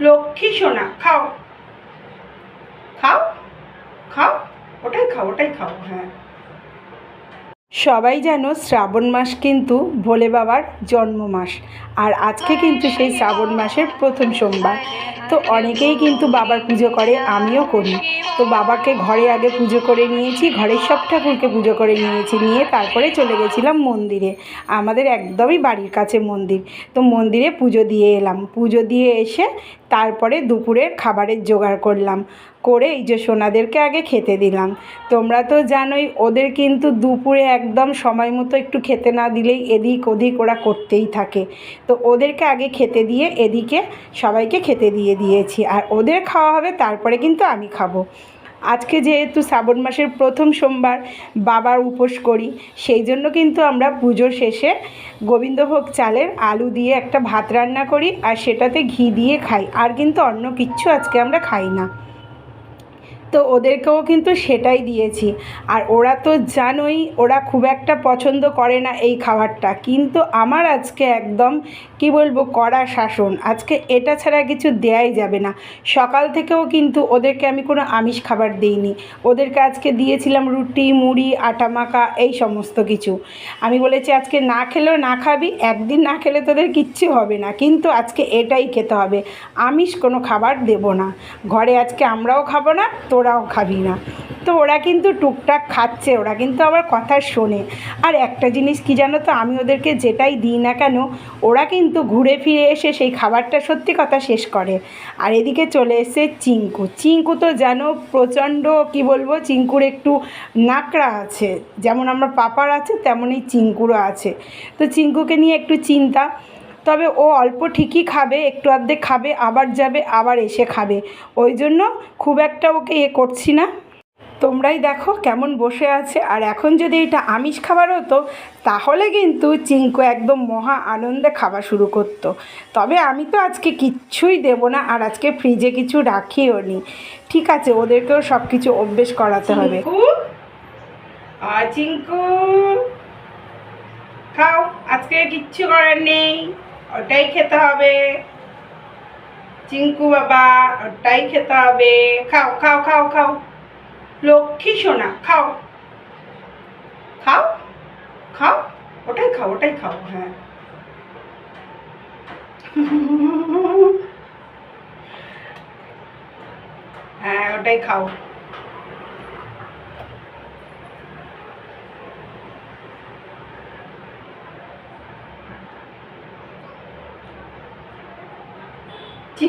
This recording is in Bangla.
লক্ষ্মী সোনা, খাও। খাও? খাও? ওটাই খাও ওটাই খাও হ্যাঁ। সবাই যেন শ্রাবণ মাস কিন্তু ভোলে বাবার জন্ম মাস আর আজকে কিন্তু সেই শ্রাবণ মাসের প্রথম সোমবার। তো অনেকেই কিন্তু বাবার পুজো করে, আমিও করি। তো বাবাকে ঘরে আগে পুজো করে নিয়েছি, ঘরের সব ঠাকুরকে পুজো করে নিয়েছি, নিয়ে তারপরে চলে গেছিলাম মন্দিরে। আমাদের একদমই বাড়ির কাছে মন্দির। তো মন্দিরে পুজো দিয়ে এলাম। পুজো দিয়ে এসে তারপরে দুপুরের খাবারের জোগাড় করলাম। করে এই যে সোনাদেরকে আগে খেতে দিলাম। তোমরা তো জানোই, ওদের কিন্তু দুপুরে একদম সময় মতো একটু খেতে না দিলেই এদিক ওদিক ওরা করতেই থাকে। তো ওদেরকে আগে খেতে দিয়ে এদিকে সবাইকে খেতে দিয়ে দিয়েছি। আর ওদের খাওয়া হবে, তারপরে কিন্তু আমি খাব। আজকে যেহেতু শ্রাবণ মাসের প্রথম সোমবার বাবার উপোস করি, সেই জন্য কিন্তু আমরা পুজোর শেষে গোবিন্দভোগ চালের আলু দিয়ে একটা ভাত রান্না করি আর সেটাতে ঘি দিয়ে খাই। আর কিন্তু অন্য কিচ্ছু আজকে আমরা খাই না। তো ওদেরকেও কিন্তু সেটাই দিয়েছি। আর ওরা তো জানোই, ওরা খুব একটা পছন্দ করে না এই খাবারটা। কিন্তু আমার আজকে একদম, কি বলব, কড়া শাসন। আজকে এটা ছাড়া কিছু দেয়াই যাবে না। সকাল থেকেও কিন্তু ওদেরকে আমি কোনো আমিষ খাবার দিইনি। ওদেরকে আজকে দিয়েছিলাম রুটি, মুড়ি, আটা মাখা, এই সমস্ত কিছু। আমি বলেছি, আজকে না খেলেও না খাবি, একদিন না খেলে তোদের কিচ্ছু হবে না। কিন্তু আজকে এটাই খেতে হবে। আমিষ কোনো খাবার দেব না। ঘরে আজকে আমরাও খাব না তোরাও খাবি না। তো ওরা কিন্তু টুকটাক খাচ্ছে, ওরা কিন্তু আমার কথা শোনে। আর একটা জিনিস কি জানো তো, আমি ওদেরকে যেটাই দিই না কেন, ওরা কিন্তু ঘুরে ফিরে এসে সেই খাবারটা সত্যি কথা শেষ করে। আর এদিকে চলে এসে চিঙ্কু চিঙ্কু তো জানো প্রচণ্ড, কি বলব চিঙ্কুর একটু নাকড়া আছে। যেমন আমার পাপার আছে, তেমনই চিঙ্কুরও আছে। তো চিঙ্কুকে নিয়ে একটু চিন্তা তবে ও অল্প ঠিকই খাবে, একটু অর্ধেক খাবে, আবার যাবে, আবার এসে খাবে। ওই জন্য খুব একটা ওকে এ করছি না। তোমরাই দেখো কেমন বসে আছে। আর এখন যদি এটা আমিষ খাবার হতো, তাহলে কিন্তু চিঙ্কু একদম মহা আনন্দে খাওয়া শুরু করতো। তবে আমি তো আজকে কিচ্ছুই দেব না, আর আজকে ফ্রিজে কিছু রাখিও নি। ঠিক আছে, ওদেরকেও সব কিছু অভ্যেস করাতে হবে। চিঙ্কু খাও, আজকে কিচ্ছু করার নেই। ওটাই খেতে হবে। চিঙ্কু বাবা, ওটাই খেতে হবে। খাও খাও খাও খাও। লক্ষ্মী সোনা, খাও। খাও? খাও? ওটাই খাও ওটাই খাও হ্যাঁ। হ্যাঁ ওটাই খাও।